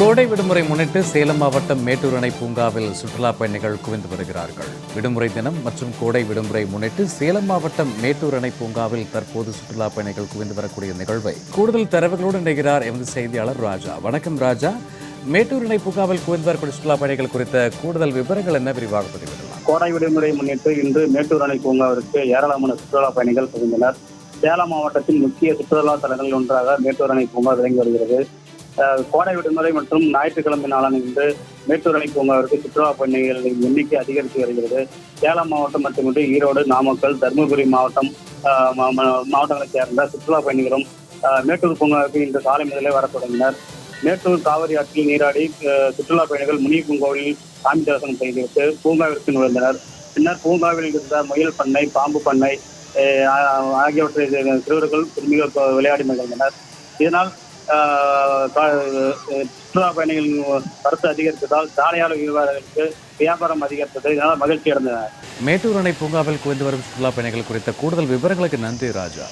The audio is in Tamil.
கோடை விடுமுறை முன்னிட்டு சேலம் மாவட்டம் மேட்டூர் அணை பூங்காவில் சுற்றுலா பயணிகள் குவிந்து வருகிறார்கள். விடுமுறை தினம் மற்றும் கோடை விடுமுறை முன்னிட்டு சேலம் மாவட்டம் மேட்டூர் அணை பூங்காவில் தற்போது சுற்றுலா பயணிகள் குவிந்து வரக்கூடிய நிகழ்வை கூடுதல் தரவுகளோடு இணைகிறார் எமது செய்தியாளர் ராஜா. வணக்கம் ராஜா. மேட்டூர் அணை பூங்காவில் குவிந்து வரக்கூடிய சுற்றுலா பயணிகள் குறித்த கூடுதல் விவரங்கள் என்ன விரிவாக பதிவிடலாம். கோடை விடுமுறை முன்னிட்டு இன்று மேட்டூர் அணை பூங்காவிற்கு ஏராளமான சுற்றுலா பயணிகள் குவிந்தனர். சேலம் மாவட்டத்தின் முக்கிய சுற்றுலா தலங்களில் ஒன்றாக மேட்டூர் அணை பூங்கா விளங்கி வருகிறது. கோடை விடுமுறை மற்றும் ஞாயிற்றுக்கிழமை நாளான இன்று மேட்டூர் அணை பூங்காவிற்கு சுற்றுலா பயணிகளின் எண்ணிக்கை அதிகரித்து வருகிறது. சேலம் மாவட்டம் மட்டுமின்றி ஈரோடு நாமக்கல் தருமபுரி மாவட்டம் மாவட்டங்களைச் சேர்ந்த சுற்றுலா பயணிகளும் மேட்டூர் பூங்காவிற்கு இன்று காலை முதலே வரத் தொடங்கினர். மேட்டூர் காவிரி ஆற்றில் நீராடி சுற்றுலா பயணிகள் முனியப்பன் கோவிலில் சாமி தரிசனம் செய்துவிட்டு பூங்காவிற்கு நுழைந்தனர். பின்னர் பூங்காவில் இருந்த முயல் பண்ணை பாம்பு பண்ணை ஆகியவற்றை சிறுவர்கள் திரும்பிகள் விளையாடி மகிழ்ந்தனர். இதனால் சுற்றுலா பயணிகளின் கருத்து அதிகரித்ததால் சாலையாளர் வியாபாரிகளுக்கு வியாபாரம் அதிகரித்தது. இதனால் மகிழ்ச்சி அடைந்தனர் மேட்டூர் அணை பூங்காவில் குவிந்து வரும் சுற்றுலா பயணிகள் குறித்த கூடுதல் விவரங்களுக்கு நன்றி ராஜா.